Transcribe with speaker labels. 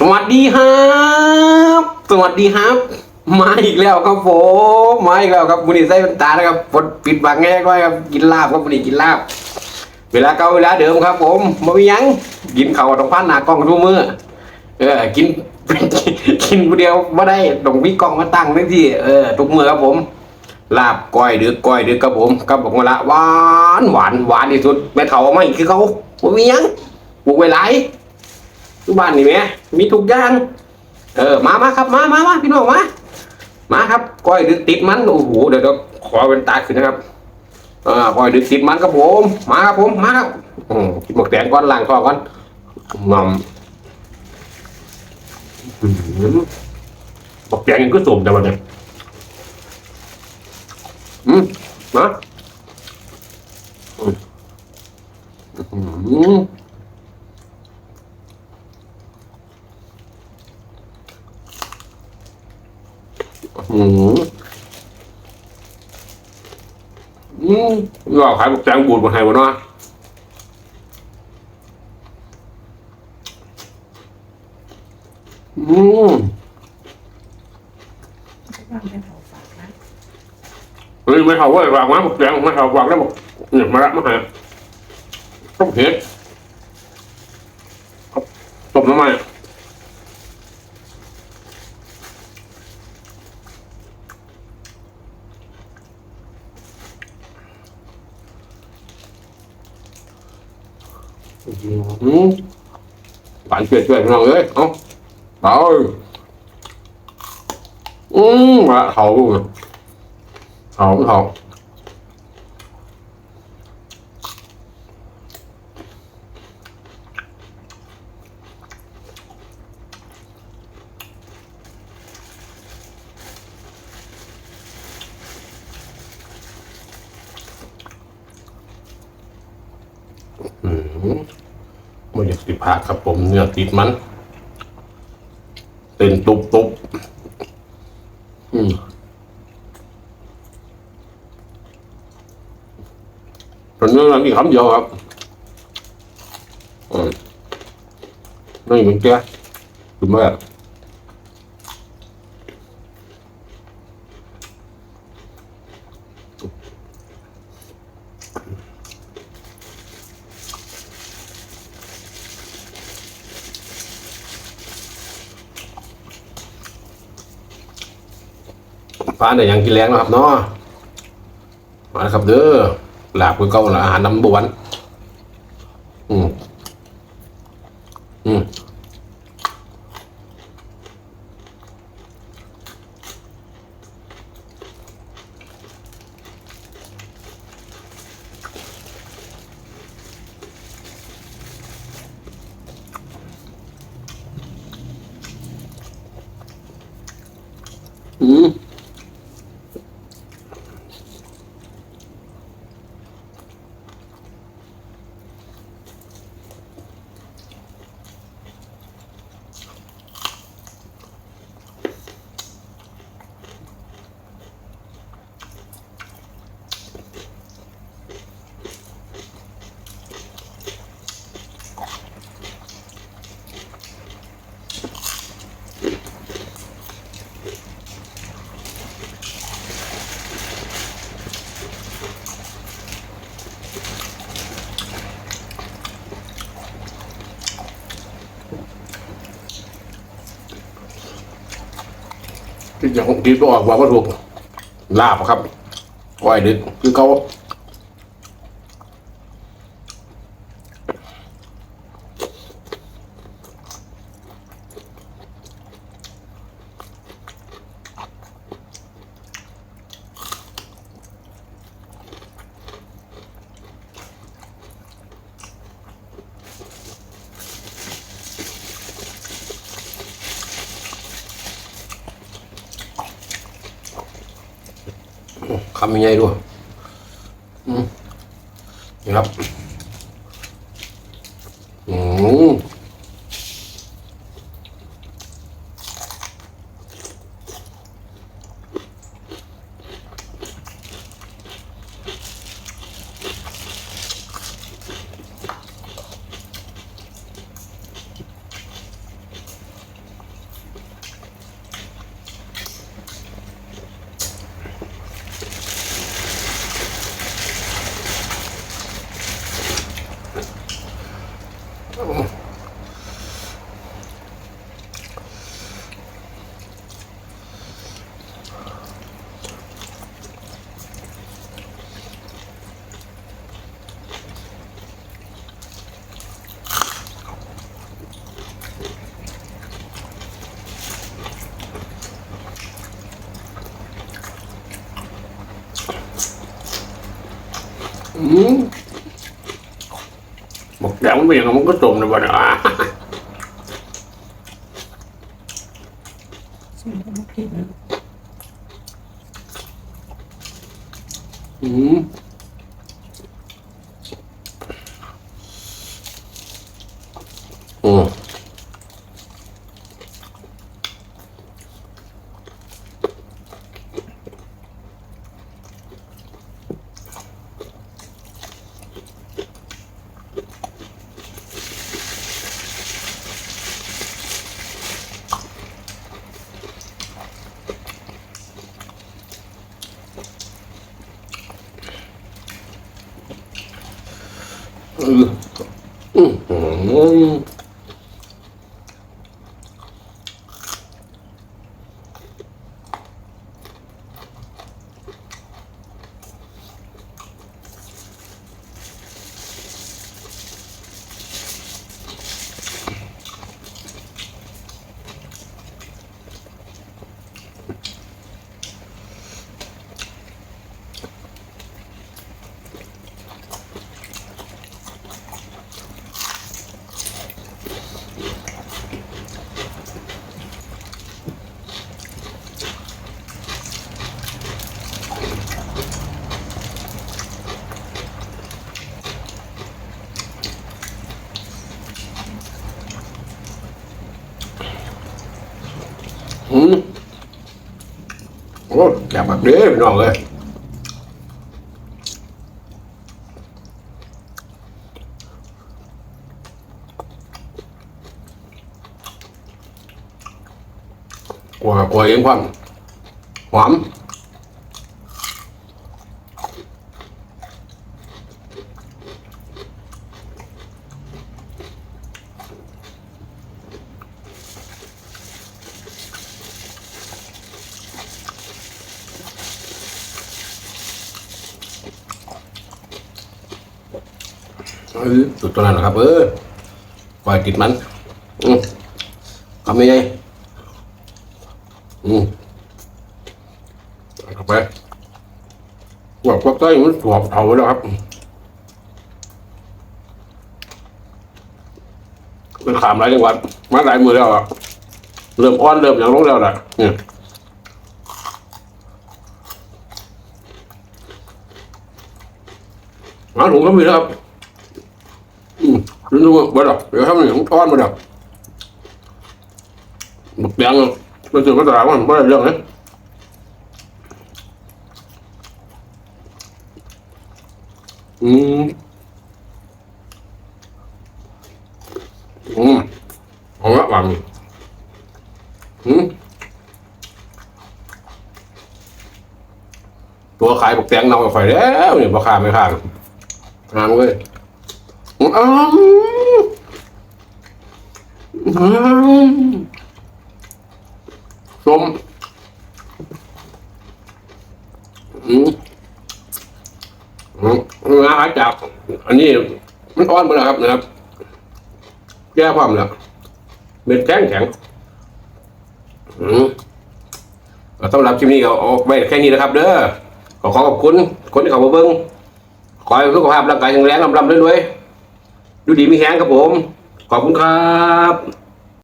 Speaker 1: สวัสดีครับ สวัสดีครับ มาอีกแล้วครับผมมาอีกแล้วครับมุนีใส่เป็นตานะครับปดปิดบังแง่ก็ครับกินลาบครับมุนีกินลาบ เวลาเก่าเวลาเดิมครับ ผมมาวิยังกินเขาต้องพันหนากล้องทุกมือเออกินกินคนเดียวไม่ได้ต้องมีกล้องมาตั้งทั้งที่เออทุกมือครับผม ลาบก้อยดึกก้อยดึกครับผมกับบอกมาละหวานหวานหวานที่สุดแม่เถาไม่คือเขาบ่มีหยังปลูกไว้หลาย ทุกบ้านนี่แหมมีทุกอย่างเออมามาครับมามามาพี่น้องมามาครับก้อยดึกติดมันโอ้โหเดี๋ยวเดี๋ยวขอเป็นตาขึ้นนะครับอ่าก้อยดึกติดมันครับผมมาครับผมมาครับอืมกินหมกแดงก่อนล้างคอก่อนงอมอื้อหือหมกแดงยังก็สมแต่วันเนี้ยอืมนะอืมอืมอืมอื มว่าขายบอกแจงบูดมาให้วะเนาะอืม
Speaker 2: เป็นของฝากนะ
Speaker 1: เฮ้ยไม่เขาเว้ยวางมาบอกแจงไม่เขาวางแล้วบอกเนี่ยมาละมาหาต้มเห็ดต้มน้ำมัน อืมหวานเฉยๆพี่น้องเอ้ยเอาเอาอืมมาเขาเขาเขาอืม ไม่อยากติดผักครับผมเนื้อติดมันเต้นตุบตุบอืมตอนนเนื้นี่คำเดียวครับอืมนี่มันแก่คือแม่ ฟ้าเนี่ยยังกินแรงนะครับเนาะมาครับเด้อหลาบคือเก่าละอาหารน้ำบวนอืมอืมอืม ที่ยังคิดบ่ออกว่าว่าถูกลาบครับก้อยดึกคือเขา คำยังไงด้วย บอกแดงมันเป็นอย่างมันก็ต้มนะบ้านะ
Speaker 2: สิ่งที่ไม่กิน
Speaker 1: อืมอืม อืมอืมอืมอืมโอ้แกะแบบนี้พี่น้องเลยกลัวกลัวเองความหอม สุดตัวนั้นนะครับ เออปล่อยติดมันอืมทำยังไงอืมเอาเข้าไปพวกพวกใต้มันสวบเอาไว้แล้วครับ มันขามหลายจังหวัดมาหลายมือแล้วอะเริ่มอ้อนเริ่มอย่างลงแล้วล่ะเนี่ยมาถุงก็มีแล้วครับ รู้ว่าบ่ดอกเดี๋ยวทำอย่างอ้อนบ่ดอกบักแดงมันถึงก็ตลาดมันไม่ได้เรื่องนะอืมอืมเอาละบังอืมตัวขายบักแดงเน่าไฟแล้วเนี่ยราคาไม่ขางงามเลยอืมอืม ส้มอืมอืมงาหายจากอันนี้มันอ่อนไปแล้วครับนะครับ แก้ความแล้วเม็ดแข็งแข็งอืมก็ต้องรับคลิปนี้เอาไว้แค่นี้นะครับ เด้อขอขอขอบคุณคนที่เขามาเบิ้งขอให้สุขภาพร่างกายแข็งแรงลำลำด้วยๆ ดูดีมีแข้งครับผม ขอบคุณครับ